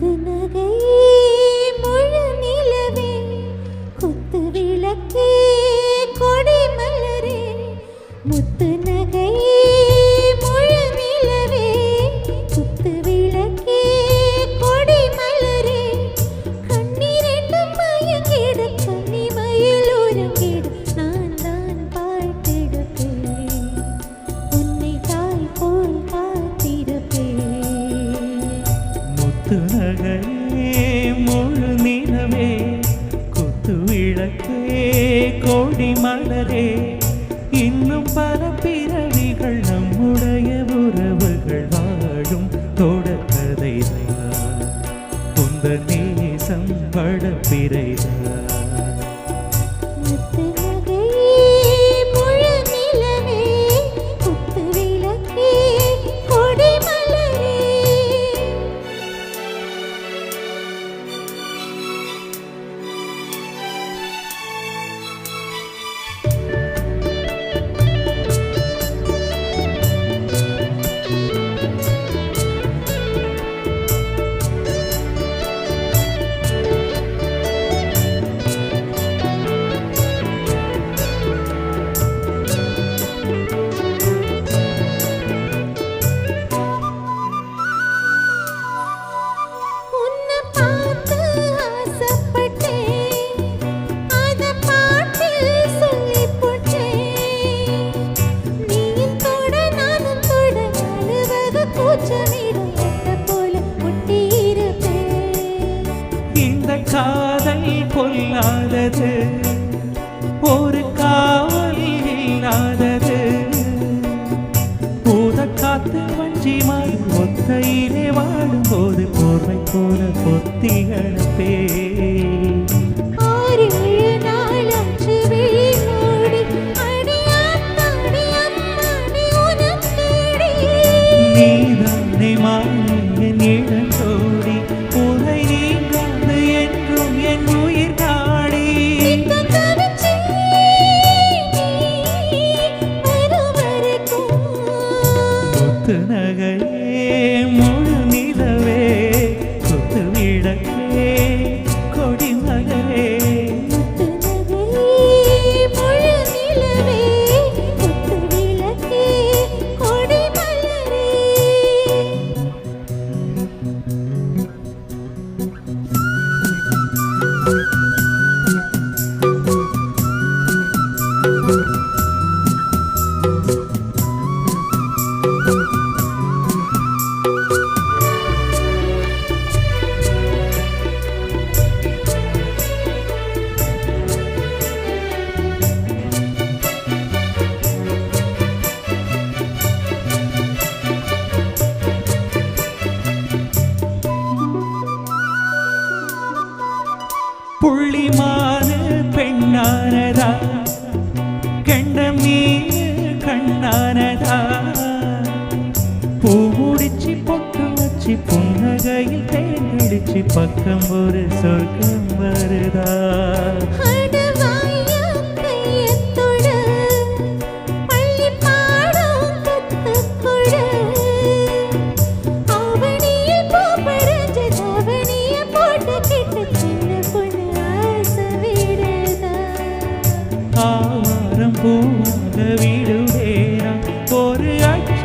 முத்து நகை முழு நிலவே குத்து விளக்கே கொடி மலரே முத்து விளக்கே கோடி மலரே. இன்னும் பல பிறவிகள் நம்முடைய உறவுகள் வாழும் தொடக்கதை உந்த நேசம் வடப்பிரைதான் பிறைதான் காதல் கொல்லாதது ஒரு காவல் இல்லாதது. பூத காத்து வஞ்சி மாறி ஒத்தையிலே வாழும்போது போர்வை போல பொத்தி குத்து விளக்கே புள்ளிமான பெண்ணானதா? கண்ட மீன் கண்ணானதா? பூ முடிச்சு பொட்டு வச்சு புன்னகையில் தேங்கடிச்சு பக்கம் ஒரு சொர்க்கம் வருதா? ஆரம் போல விடுவேனா? ஒரு அச்ச